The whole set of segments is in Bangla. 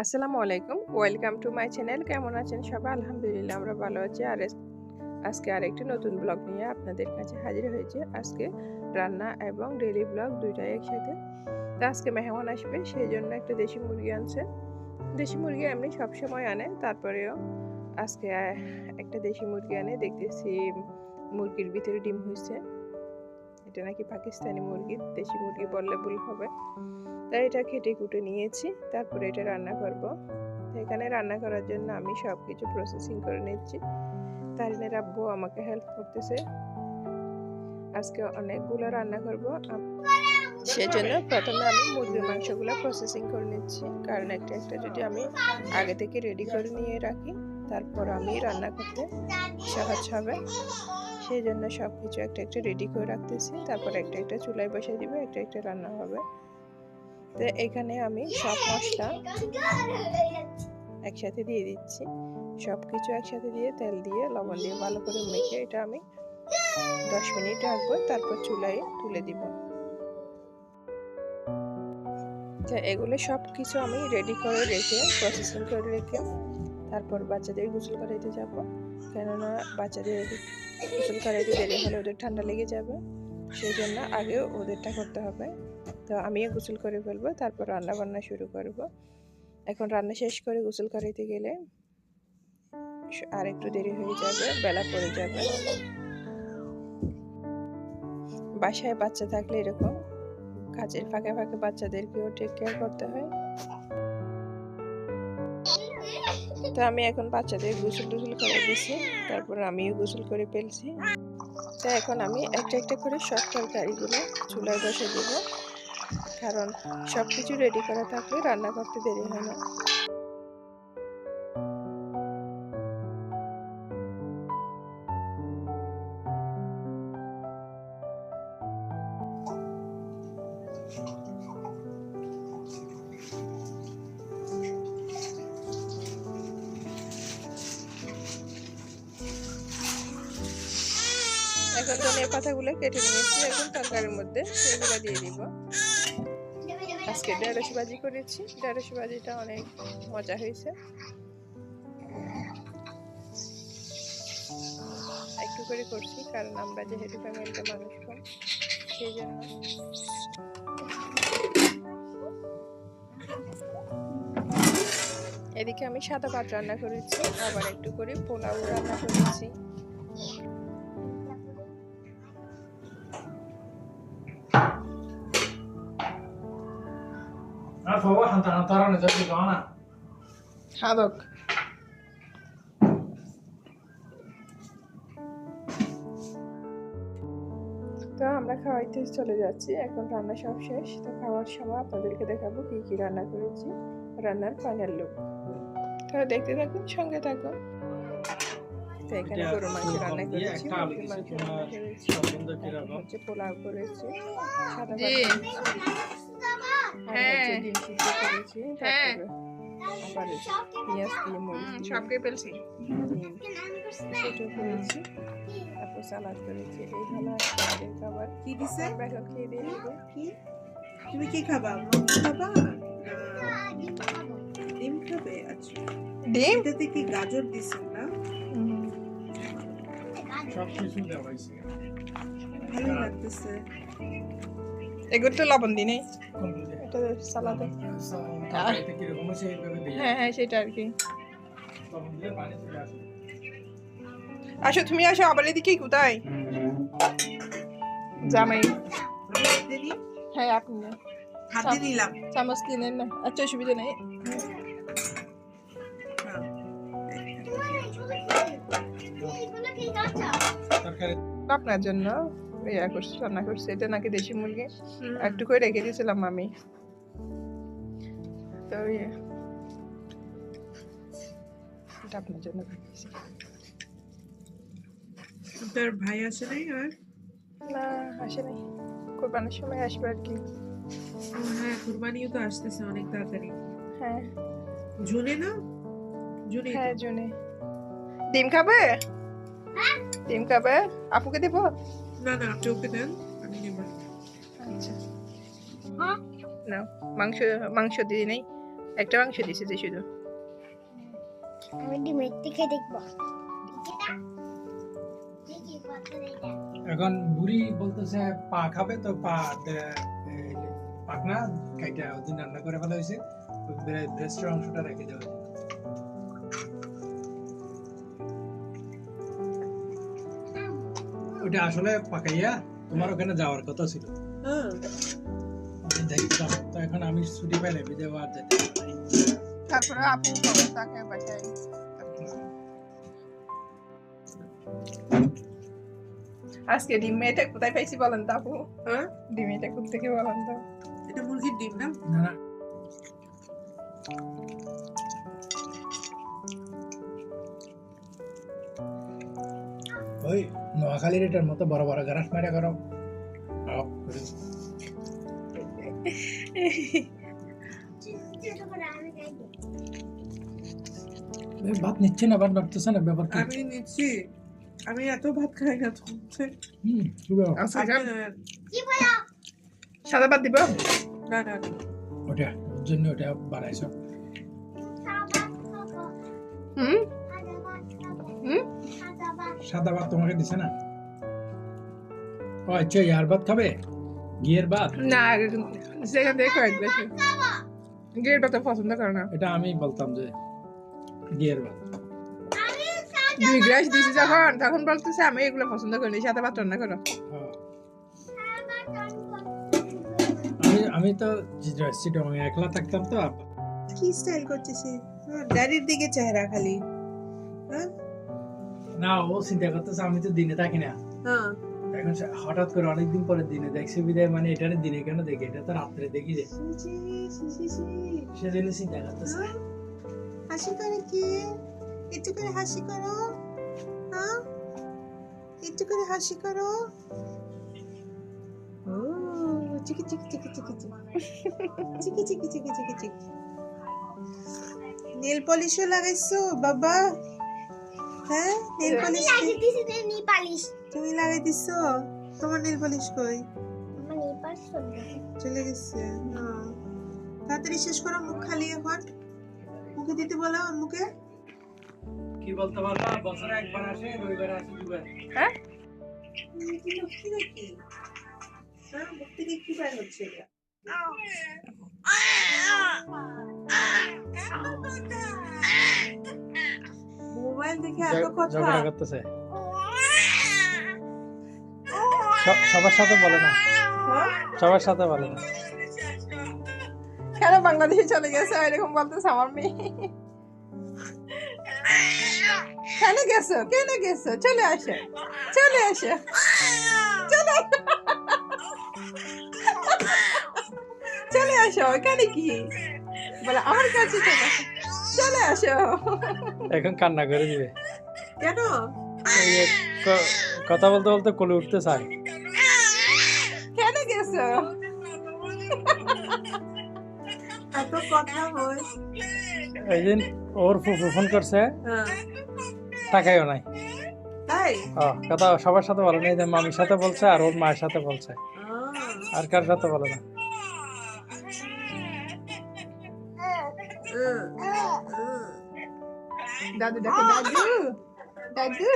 আসসালামু আলাইকুম। Welcome to my channel. কেমন আছেন সবাই? আলহামদুলিল্লাহ, আমরা ভালো আছি। আর আজকে আরেকটি নতুন ব্লগ নিয়ে আপনাদের কাছে হাজির হয়েছে। আজকে রান্না এবং ডেইলি ব্লগ দুইটাই একসাথে। তো আজকে মেহমান আসবে, সেই জন্য একটা দেশি মুরগি আনছে। দেশি মুরগি এমনি সবসময় আনে, তারপরেও আজকে একটা দেশি মুরগি আনে। দেখতেছি মুরগির ভিতরে ডিম হয়েছে। এটা নাকি পাকিস্তানি মুরগি, দেশি মুরগি বললে ভুল হবে। তাই এটা খেটে কুটে নিয়েছি, তারপরে এটা রান্না করব। এখানে রান্না করার জন্য আমি সব কিছু প্রসেসিং করে নিচ্ছি। তারিনের আব্বু আমাকে হেল্প করতেছে। আজকে অনেকগুলো রান্না করব। সেজন্য প্রথমে আমি মুরগির মাংসগুলো প্রসেসিং করে নিচ্ছি। কারণ একটা একটা যদি আমি আগে থেকে রেডি করে নিয়ে রাখি, তারপর আমি রান্না করতে সহজ হবে। সেই জন্য সব কিছু একটা একটা রেডি করে রাখতেছি। তারপর একটা একটা চুলায় বসে দিবে, একটা একটা রান্না হবে। তো এখানে আমি সব মশলা একসাথে দিয়ে দিচ্ছি। সব কিছু একসাথে দিয়ে তেল দিয়ে লবণ দিয়ে ভালো করে মেখে এটা আমি দশ মিনিট রাখব, তারপর চুলায় তুলে দিব। এগুলো সব কিছু আমি রেডি করে রেখে প্রসেসিং করে রেখে তারপর বাচ্চাদের গোসল করাইতে যাব। কেননা বাচ্চাদের গোসল করাইতে দেরি হলে ওদের ঠান্ডা লেগে যাবে। সেই জন্য আগে ওদেরটা করতে হবে। তো আমিও গোসল করে ফেলব, তারপর রান্না বান্না শুরু করব। এখন রান্না শেষ করে গোসল করাইতে গেলে আর একটু দেরি হয়ে যাবে, বেলা পড়ে যাবে। বাসায় বাচ্চা থাকলে এরকম কাজের ফাঁকে ফাঁকে বাচ্চাদেরকেও টেক কেয়ার করতে হয়। তো আমি এখন বাচ্চাদের গোসল টুসল করে দিয়েছি। তারপর আমিও গোসল করে ফেলছি। তো এখন আমি একটা একটা করে সব তরকারিগুলো চুলায় বসে দেবো। কারণ সব কিছু রেডি করা থাকলে রান্না করতে দেরি হয় না। ধনিয়া পাতাগুলো কেটে নিয়েছি এখন তরকারির মধ্যে সেগুলো দিয়ে দিব। আজকে ঢেঁড়স ভাজি করেছি। ঢেঁড়স ভাজিটা অনেক মজা হয়েছে। একটু করে করছি, কারণ আমরা যেহেতু ফ্যামিলিতে মানুষ কম, সেই জন্য। এদিকে আমি সাদা ভাত রান্না করেছি, আবার একটু করে পোলাও রান্না করেছি। عارفه واحد انت عن ترى نزلت معانا হাদক তো আমরা খাওয়াইতে চলে যাচ্ছি এখন রান্না সব শেষ তো খাওয়ার সময় আপনাদেরকে দেখাবো কি কি রান্না করেছি রান্নার ফাইনাল লুক তো দেখতে থাকুন সঙ্গে থাকুন তো এখানে গরু মাংস রান্না করেছি মুরগির মাংস রান্না করেছি হচ্ছে পোলাও করেছি সাদা হচ্ছে ডিম সিদ্ধ করেছি হ্যাঁ। আবার পেঁয়াজ দিয়ে মরিচ দিয়ে সবকে পেলছি সেটা করেছি তারপর সালাদ করেছি এই খাবার। কি দিছে? খেয়ে দিয়ে কি? তুমি কি খাবা? খাবা? ডিম খাবে। আচ্ছা। ডিম? কি গাজর দিছেন না সব কিছু দেওয়া হয়েছে ভালো লাগতেছে এগুলো তো লবণ দিই নেই। এটা সালাদে হ্যাঁ হ্যাঁ সেটা আর কি। আসে তুমি আসো আবার এদিকে কোথায়? জামাই। হ্যাঁ আপনি। হাতে নিলাম চামচ কিনে না। আচ্ছা অসুবিধা নেই। আপনার জন্য ইয়া করছি রান্না করছি। এটা নাকি দেশি মুরগি? একটু করে রেখে দিয়েছিলাম আমি। তো এটা আপনার জন্য রেখেছি। তোর ভাই আছে নাই আর না আসে নাই। কোরবানির সময় আসবে আর কি। হ্যাঁ কুরবানিও তো আসতেছে অনেক তাড়াতাড়ি। হ্যাঁ। জুনে না? জুনে? হ্যাঁ জুনে। ডিম খাবে? ডিম খাবে? আপুকে দেবো? না না আপনি ওকে দেন আমি নেব। আচ্ছা। না মাংস মাংস দিয়ে নেই। একটা মাংস দিছে যে শুধু। আমি ডিমের থেকে দেখব। এখন বুড়ি বলতেছে পা খাবে তো পা পাকনা কাইটা ওদিন রান্না করে ফেলা হয়েছে। ব্রেস্টের অংশটা রেখে দেওয়া হয়েছে। আসলে পাকাইয়া তোমার ওখানে যাওয়ার কথা ছিল। হ্যাঁ। দেখতাম তো এখন আমি ছুটি পাই না বিদে আর যেতে পারি। তারপরে আপু তাকে বাসায় আজকে ডিম মেয়েটা কোথায় পাইছি বলেন তো আপু? হ্যাঁ? ডিম এটা কোথা থেকে বলেন তো? এটা মুরগির ডিম না? না না। ওই নোয়াখালীর এটার মতো বড় বড় গ্রাস মারা করো। ভাত নিচ্ছে না ভাত ভাবতেছে না ব্যাপার আমি নিচ্ছি। আমি এত ভাত খাই না তুমছে আচ্ছা, সাদা ভাত দিব? না না ওটা জন্য ওটা বানাইছো। হুম? হুম? সাদা ভাত। তোমাকে দিছে না? ও আচ্ছা ইয়ার ভাত খাবে? ঘিয়ের ভাত? না সেখান থেকে কয়েক। ভাত পছন্দ করে না। এটা আমি বলতাম যে ঘিয়ের ভাত। দুই গ্লাস দিছি যখন তখন বলতেছে আমি এগুলো পছন্দ করি সাদা ভাত রান্না করো। আমি আমি তো চিটং একলা থাকতাম তো। কি স্টাইল করছিস ড্যাডির দিকে চেহারা খালি। হ্যাঁ? না ও চিন্তা করতেছে আমি তো দিনে থাকি না। হ্যাঁ। এখন হঠাৎ করে অনেকদিন পরে দিনে দেখছি বিদায় মানে এটারে দিনে কেন দেখি? এটা তো রাত্রে দেখি যে। সেজন্য চিন্তা করতেছে। হ্যাঁ? হাসি করে কি? একটু করে হাসি করো। হ্যাঁ? একটু করে হাসি করো। ও চিকি চিকি চিকি চিকি চিকি। চিকি চিকি চিকি চিকি চিকি। নেল পলিশও লাগাইছো বাবা। হ্যাঁ নেল পলিশ নি। তুমি লাগাই দিছো তোমার নেল পলিশ কই আমার নি পালিশ চলে গেছে। হ্যাঁ। তাড়াতাড়ি শেষ করো মুখ খালি এখন মুখে দিতে বলো মুখে কি বলতে পারবা বছরে একবার আসে রবিবারে আসে দুবার হ্যাঁ কি লক্ষ্মী নাকি হ্যাঁ মুখ থেকে কি বাইর হচ্ছে এটা মোবাইল দেখে এত কথা। ঝগড়া করতেছে। সবার সাথে বলে না? সবার সাথে বলে না। কেন বাংলাদেশে চলে গেছে? এরকম বলতেছে আমার মেয়ে। কেন গেছো? কেন গেছো? চলে আসো। চলে আসো। চলে চলে আসো। এখানে কি? বলে আমার কাছে চলে আসো। চলে আসো। এখন কান্না করে দিবে। কেন? কথা বলতে বলতে কোলে উঠতে চায়। কেন গেছো? এত কথা এই দিন ওর ফুফু ফোন করছে। হ্যাঁ। টাকাইও নাই। তাই? কথা সবার সাথে বলে না এই যে মামির সাথে বলছে আর ওর মায়ের সাথে বলছে। আর কার সাথে বলে না। দাদু ডাকে দাদু দাদু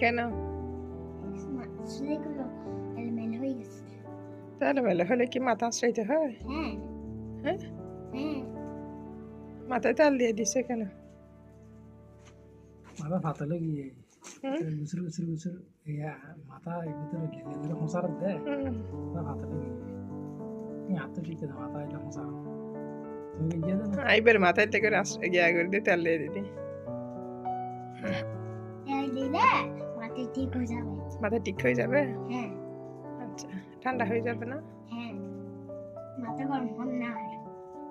কেন? তাহলে ভালো হলে কি মাথা আশ্রয়তে হয়? হ্যাঁ? হ্যাঁ। মাথায় তাল দিয়ে দিছে কেন? মাথা ফাতালে গিয়ে ইয়া মাথা এর ভিতরে গেলে ধরে। মাথা এটা তুমি গিয়ে আইবার মাথায় থেকে গিয়া করে দিয়ে তেল দিয়ে দিদি মাথা ঠিক হয়ে যাবে মাথা ঠিক হয়ে যাবে আচ্ছা ঠান্ডা হয়ে যাবে না হ্যাঁ মাথা গরম হবে না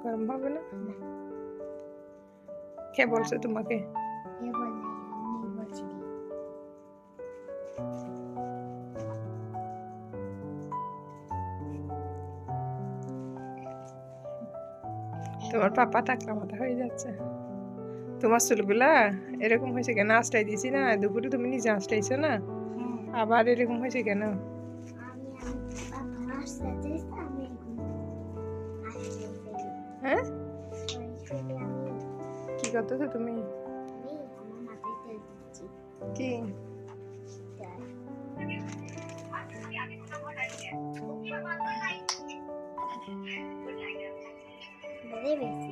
গরম হবে না কে বলছে তোমাকে আমার পাপা টাকলা মাথা হয়ে যাচ্ছে। তোমার চুলগুলা এরকম হয়েছে কেন? আঁচটাই দিয়েছি না দুপুরে তুমি নিজে আঁচটাইছো না? আবার এরকম হয়েছে কেন? হ্যাঁ? কি করতেছো তুমি? কি? বেশি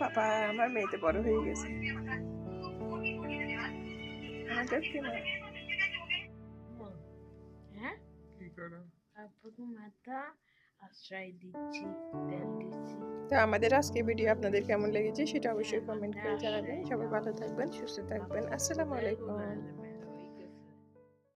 বাবা আমার মেয়েতে বড় হয়ে গেছে আমাদের কি হ্যাঁ আব্বুকে মাথা আশ্রয় দিচ্ছি তেল দিচ্ছি তো আমাদের আজকে ভিডিও আপনাদের কেমন লেগেছে সেটা অবশ্যই কমেন্ট করে জানাবেন। সবাই ভালো থাকবেন সুস্থ থাকবেন। আসসালামু আলাইকুম।